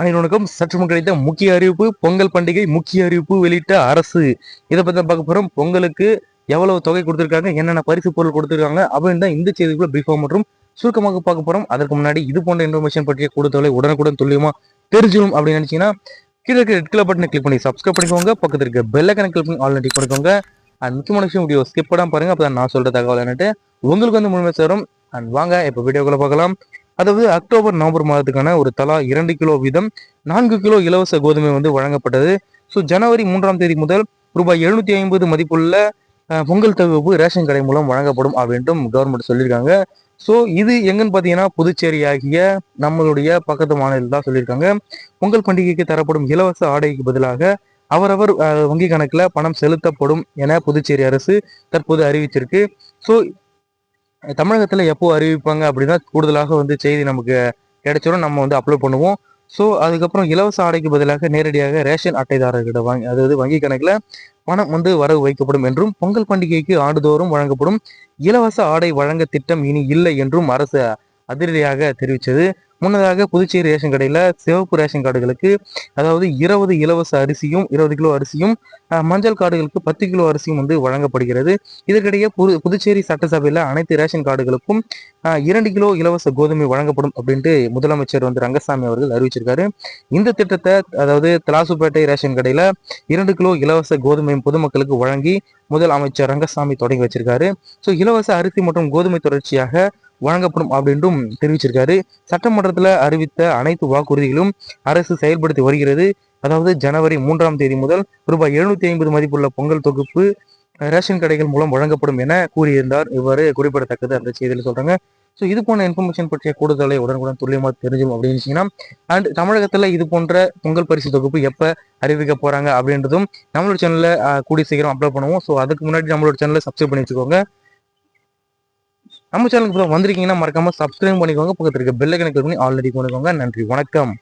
அனைவருக்கும் சற்று முன் கிடைத்த முக்கிய அறிவிப்பு பொங்கல் பண்டிகை முக்கிய அறிவிப்பு வெளியிட்ட அரசு. இதை பற்றி தான் பார்க்க போகிறோம் பொங்கலுக்கு எவ்வளவு தொகை கொடுத்துருக்காங்க என்னென்ன பரிசு பொருள் கொடுத்துருக்காங்க அப்படின்னு தான் இந்த செய்திக்குள்ள பிரீஃபா மற்றும் சுருக்கமாக பார்க்க போகிறோம் அதற்கு முன்னாடி இது போன்ற இன்ஃபர்மேஷன் பற்றிய கூடுதலை உடனுக்குடன் துல்லியமாக தெரிஞ்சிடும் அப்படின்னு நினச்சிங்கன்னா கீழே இருக்க ரெட் கலர் பட்டனை கிளிக் பண்ணி சப்ஸ்கிரைப் பண்ணிக்கோங்க. பக்கத்தில் இருக்க பெல் ஐக்கனை கிளிக் பண்ணி ஆல்ரெடி பண்ணிக்கோங்க. அண்ட் முக்கியமான விஷயம் வீடியோ ஸ்கிப் பண்ணாமல் பாருங்க. அப்போ நான் சொல்கிற தகவல் என்னட்டு உங்களுக்கு வந்து முழுமை சேரும். அண்ட் வாங்க இப்போ வீடியோக்குள்ளே பார்க்கலாம். அதாவது அக்டோபர் நவம்பர் மாதத்துக்கான ஒரு தலா இரண்டு கிலோ வீதம் நான்கு கிலோ இலவச கோதுமை வந்து வழங்கப்பட்டது. ஸோ ஜனவரி மூன்றாம் தேதி முதல் ரூபாய் எழுநூத்தி ஐம்பது மதிப்புள்ள பொங்கல் தொகுப்பு ரேஷன் கடை மூலம் வழங்கப்படும் அப்படின்ட்டும் கவர்மெண்ட் சொல்லியிருக்காங்க. ஸோ இது எங்கன்னு பார்த்தீங்கன்னா புதுச்சேரி ஆகிய நம்மளுடைய பக்கத்து மாநிலத்தில் தான் சொல்லியிருக்காங்க. பொங்கல் பண்டிகைக்கு தரப்படும் இலவச ஆடைக்கு பதிலாக அவரவர் வங்கி கணக்கில் பணம் செலுத்தப்படும் என புதுச்சேரி அரசு தற்போது அறிவிச்சிருக்கு. ஸோ தமிழகத்தில் எப்போ அறிவிப்பாங்க அப்படின்னா கூடுதலாக வந்து செய்தி நமக்கு கிடைச்சிடும் நம்ம வந்து அப்லோட் பண்ணுவோம். ஸோ அதுக்கப்புறம் இலவச ஆடைக்கு பதிலாக நேரடியாக ரேஷன் அட்டைதாரர்கிட்ட வாங்கி அதாவது வங்கி கணக்கில் பணம் வந்து வரவு வைக்கப்படும் என்றும் பொங்கல் பண்டிகைக்கு ஆண்டுதோறும் வழங்கப்படும் இலவச ஆடை வழங்க திட்டம் இனி இல்லை என்றும் அரசு அதிரடியாக தெரிவித்தது. முன்னதாக புதுச்சேரி ரேஷன் கடையில் சிவப்பு ரேஷன் கார்டுகளுக்கு அதாவது இருபது இலவச அரிசியும் இருபது கிலோ அரிசியும் மஞ்சள் கார்டுகளுக்கு பத்து கிலோ அரிசியும் வந்து வழங்கப்படுகிறது. இதற்கிடையே புது புதுச்சேரி சட்டசபையில் அனைத்து ரேஷன் கார்டுகளுக்கும் இரண்டு கிலோ இலவச கோதுமை வழங்கப்படும் அப்படின்ட்டு முதலமைச்சர் வந்து ரங்கசாமி அவர்கள் அறிவிச்சிருக்காரு. இந்த திட்டத்தை அதாவது தலாசுப்பேட்டை ரேஷன் கடையில் இரண்டு கிலோ இலவச கோதுமை பொதுமக்களுக்கு வழங்கி முதல் அமைச்சர் ரங்கசாமி தொடங்கி வச்சிருக்காரு. ஸோ இலவச அரிசி மற்றும் கோதுமை தொடர்ச்சியாக வழங்கப்படும் அப்படின்றும் தெரிவிச்சிருக்காரு. சட்டமன்றத்தில் அறிவித்த அனைத்து வாக்குறுதிகளும் அரசு செயல்படுத்தி வருகிறது. அதாவது ஜனவரி மூன்றாம் தேதி முதல் ரூபாய் எழுநூத்தி ஐம்பது மதிப்புள்ள பொங்கல் தொகுப்பு ரேஷன் கடைகள் மூலம் வழங்கப்படும் என கூறியிருந்தார். இவ்வாறு குறிப்பிடத்தக்கது அந்த செய்தியில் சொல்றாங்க. ஸோ இது போன்ற இன்ஃபர்மேஷன் பற்றிய கூடுதலை உடனுக்குடன் துல்லியமாக தெரிஞ்சும் அப்படின்னு அண்ட் தமிழகத்தில் இது போன்ற பொங்கல் பரிசு தொகுப்பு எப்போ அறிவிக்க போகிறாங்க அப்படின்றதும் நம்மளோட சேனலில் கூடி சீக்கிரம் அப்லோட் பண்ணுவோம். ஸோ அதுக்கு முன்னாடி நம்மளோட சேனலை சப்ஸ்கிரைப் பண்ணி வச்சுக்கோங்க. நம்ம சேனலுக்கு இப்போ வந்திருக்கீங்கன்னா மறக்காம சப்ஸ்கிரைப் பண்ணிக்கோங்க. பக்கத்துல இருக்க பெல்லை கணக்கு பண்ணி ஆல்ரெடி பண்ணிக்கோங்க நன்றி. வணக்கம்.